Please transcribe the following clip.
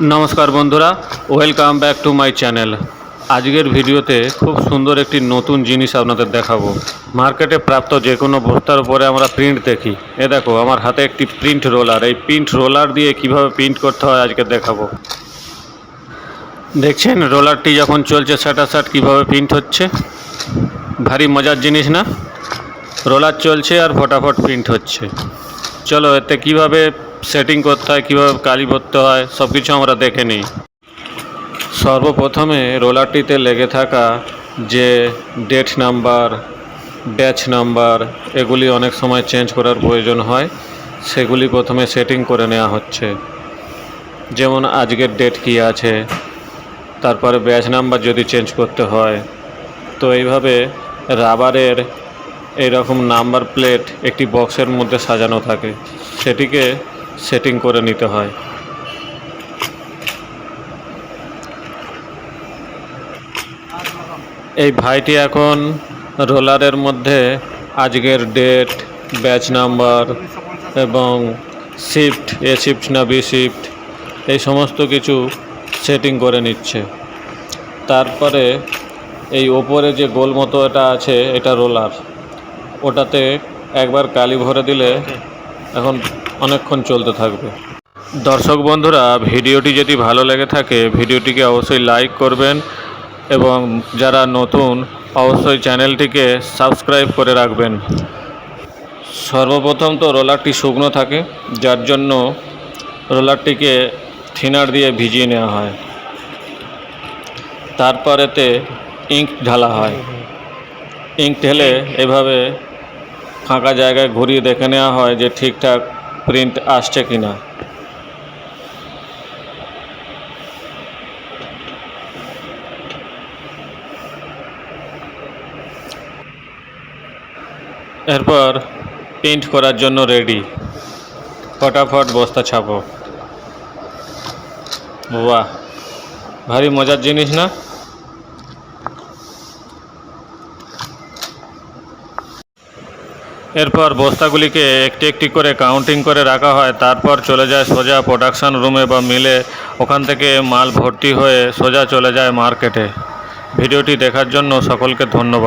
নমস্কার বন্ধুরা welcome back to my channel আজকের ভিডিওতে খুব সুন্দর একটি নতুন জিনিস আপনাদের দেখাবো। মার্কেটে প্রাপ্ত যে কোনো বস্তার উপরে আমরা প্রিন্ট দেখি। এ দেখো, আমার হাতে একটি প্রিন্ট রোলার এই প্রিন্ট রোলার দিয়ে কীভাবে প্রিন্ট করতে হয় আজকে দেখাবো। দেখছেন রোলারটি যখন চলছে শাট কীভাবে প্রিন্ট হচ্ছে? ভারী মজার জিনিস না? রোলার চলছে আর ফটাফট প্রিন্ট হচ্ছে। চলো, এতে কীভাবে সেটিং করতে হয়, কীভাবে কালি ভরতে হয় সব কিছু আমরা দেখে নিই। সর্বপ্রথমে রোলারটিতে লেগে থাকা যে ডেট নাম্বার ব্যাচ নাম্বার এগুলি অনেক সময় চেঞ্জ করার প্রয়োজন হয়, সেগুলি প্রথমে সেটিং করে নেওয়া হচ্ছে। যেমন আজকের ডেট কী আছে, তারপরে ব্যাচ নাম্বার যদি চেঞ্জ করতে হয়, তো এইভাবে রাবারের এইরকম নাম্বার প্লেট একটি বক্সের মধ্যে সাজানো থাকে। সেটিকে সেটিং করে নিতে হয়। এই ভাইটি এখন রোলারের মধ্যে আজকের ডেট, ব্যাচ নাম্বার এবং শিফট, এ শিফট না বি শিফট, এই সমস্ত কিছু সেটিং করে নিচ্ছে। তারপরে এই ওপরে যে গোল মতো এটা আছে, এটা রোলার। ওটাতে একবার কালি ভরে দিলে এখন অনেকক্ষণ চলতে থাকবে। দর্শক বন্ধুরা, ভিডিওটি যদি ভালো লেগে থাকে, ভিডিওটিকে অবশ্যই লাইক করবেন এবং যারা নতুন, অবশ্যই চ্যানেলটিকে সাবস্ক্রাইব করে রাখবেন। সর্বপ্রথম তো রোলারটি শুকনো থাকে, যার জন্য রোলারটিকে থিনার দিয়ে ভিজিয়ে নেওয়া হয়। তারপরেতে ইঙ্ক ঢালা হয়। ইঙ্ক ঢেলে এভাবে ফাঁকা জায়গায় ঘুরিয়ে দেখে নেওয়া হয় যে ঠিকঠাক প্রিন্ট আসছে কি না এরপর প্রিন্ট করার জন্য রেডি ফটাফট বস্তা ছাপো। বাহ, ভারী মজার জিনিস না? এরপর বস্তাগুলিকে একটি একটি করে কাউন্টিং করে রাখা হয়, তারপর চলে যায় সোজা প্রোডাকশান রুমে বা মিলে ওখান থেকে মাল ভর্তি হয়ে সোজা চলে যায় মার্কেটে ভিডিওটি দেখার জন্য সকলকে ধন্যবাদ।